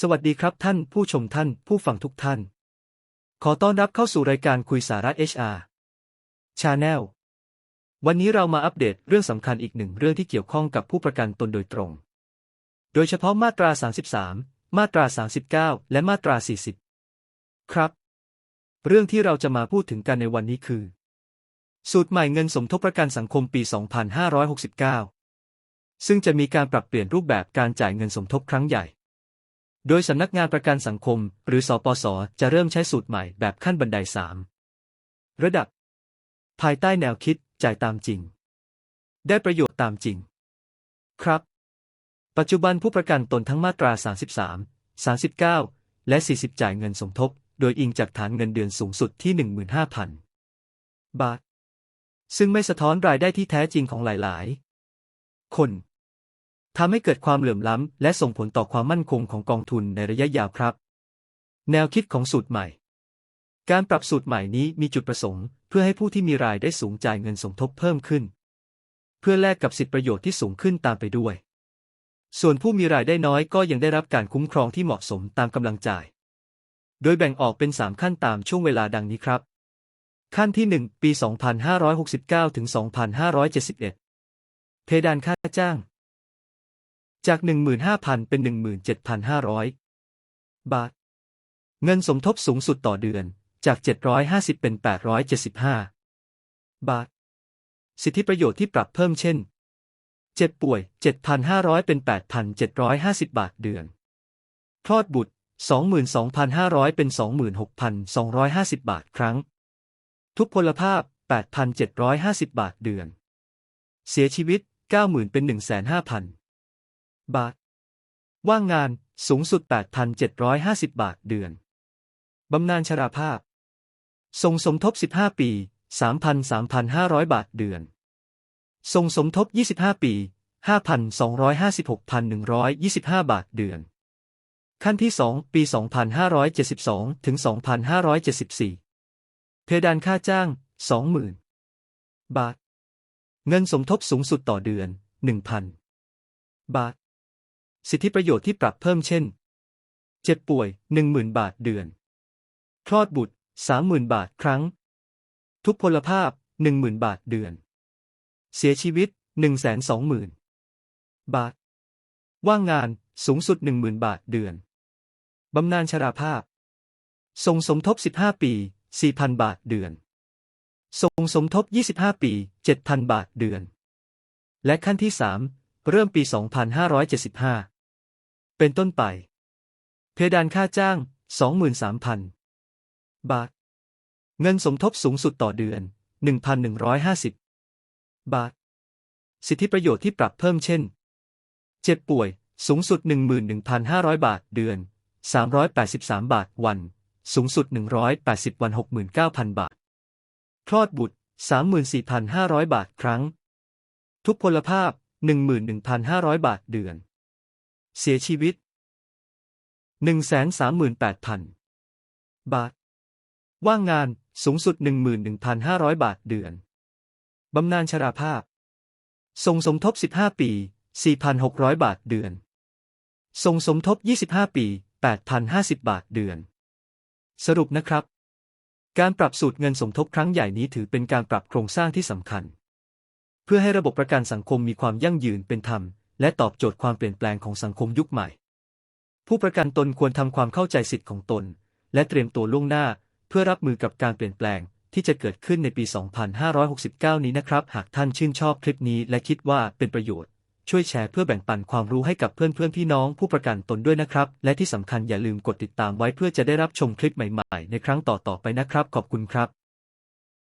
สวัสดีครับท่านผู้ชมท่านผู้ฟังทุกท่าน ขอต้อนรับเข้าสู่รายการคุยสาระ HR Channel วันนี้เรามาอัปเดตเรื่องสำคัญอีกหนึ่งเรื่องที่เกี่ยวข้องกับผู้ประกันตนโดยตรง โดยเฉพาะมาตรา 33 มาตรา 39 และมาตรา 40 ครับ เรื่องที่เราจะมาพูดถึงกันในวันนี้คือ สูตรใหม่เงินสมทบประกันสังคมปี 2569 ซึ่งจะมีการปรับเปลี่ยนรูปแบบการจ่ายเงินสมทบครั้งใหญ่ โดยสำนักงานประกันสังคม หรือสปส จะเริ่มใช้สูตรใหม่แบบขั้นบันได3ระดับ ภายใต้แนวคิดจ่ายตามจริง ได้ประโยชน์ตามจริง ครับ ปัจจุบันผู้ประกันตนทั้งมาตรา 33 39 และ 40 จ่ายเงินสมทบ โดยอิงจากฐานเงินเดือนสูงสุดที่ 15,000 บาท ซึ่งไม่สะท้อนรายได้ที่แท้จริงของหลาย ๆ คน ทำให้เกิดความเหลื่อมล้ำ และส่งผลต่อความมั่นคงของกองทุนในระยะยาวครับ แนวคิดของสูตรใหม่ การปรับสูตรใหม่นี้มีจุดประสงค์ เพื่อให้ผู้ที่มีรายได้สูงจ่ายเงินสมทบเพิ่มขึ้น เพื่อแลกกับสิทธิประโยชน์ที่สูงขึ้นตามไปด้วย ส่วนผู้มีรายได้น้อยก็ยังได้รับการคุ้มครองที่เหมาะสมตามกำลังจ่าย โดยแบ่งออกเป็น 3 ขั้นตามช่วงเวลาดังนี้ครับ ขั้นที่ 1 ปี 2569ถึง2571 เพดานค่าจ้าง จาก 15,000 เป็น 17,500 บาท เงินสมทบสูงสุดต่อเดือน จาก 750 เป็น 875 บาท สิทธิประโยชน์ที่ปรับเพิ่มเช่น เจ็บป่วย 7,500 เป็น 8,750 บาทเดือน คลอดบุตร 22,500 เป็น 26,250 บาทครั้ง ทุพพลภาพ 8,750 บาทเดือน เสียชีวิต 90,000 เป็น 150,000 บาท ว่างงานสูงสุด 8,750 บาทเดือน บำนาญชราภาพทรงสมทบ 15 ปี 3,3,500 บาทเดือนทรงสมทบ 25 ปี 5,256,125 บาทเดือน ขั้นที่ 2 ปี 2572 ถึง 2574 เพดานค่าจ้าง 20,000 บาท เงินสมทบสูงสุดต่อเดือน 1,000 บาท สิทธิประโยชน์ที่ปรับเพิ่มเช่น เจ็บป่วย 10,000 บาทเดือน คลอดบุตร 30,000 บาทครั้ง ทุพพลภาพ 10,000 บาทเดือน เสียชีวิต 120,000 บาท ว่างงานสูงสุด 10,000 บาทเดือน บำนาญชราภาพทรงสมทบ 15 ปี 4,000 บาทเดือนทรงสมทบ 25 ปี 7,000 บาทเดือน และขั้นที่ 3 เริ่มปี 2575 เป็นต้นไป เพดานค่าจ้าง 23,000 บาท เงินสมทบสูงสุดต่อเดือน 1,150 บาท สิทธิประโยชน์ที่ปรับเพิ่มเช่น เจ็บป่วย สูงสุด 11,500 บาทเดือน 383 บาทวัน สูงสุด 180 วัน 69,000 บาท คลอดบุตร 34,500 บาทครั้ง ทุพพลภาพ 11,500 บาทเดือน เสียชีวิต 138,000 บาท ว่างงานสูงสุด 11,500 บาทเดือน บำนาญชราภาพทรงสมทบ 15 ปี 4,600 บาทเดือนทรงสมทบ 25 ปี 8,050 บาทเดือน สรุปนะครับ การปรับสูตรเงินสมทบครั้งใหญ่นี้ถือเป็นการปรับโครงสร้างที่สำคัญ เพื่อให้ระบบประกันสังคมมีความยั่งยืนเป็นธรรม และตอบโจทย์ความเปลี่ยนแปลงของสังคมยุคใหม่ ผู้ประกันตนควรทำความเข้าใจสิทธิ์ของตน และเตรียมตัวล่วงหน้า เพื่อรับมือกับการเปลี่ยนแปลงที่จะเกิดขึ้นในปี 2569 นี้นะครับ หากท่านชื่นชอบคลิปนี้และคิดว่าเป็นประโยชน์ ช่วยแชร์เพื่อแบ่งปันความรู้ให้กับเพื่อนๆพี่น้องผู้ประกันตนด้วยนะครับ และที่สำคัญอย่าลืมกดติดตามไว้เพื่อจะได้รับชมคลิปใหม่ๆ ในครั้งต่อๆไปนะครับ ขอบคุณครับ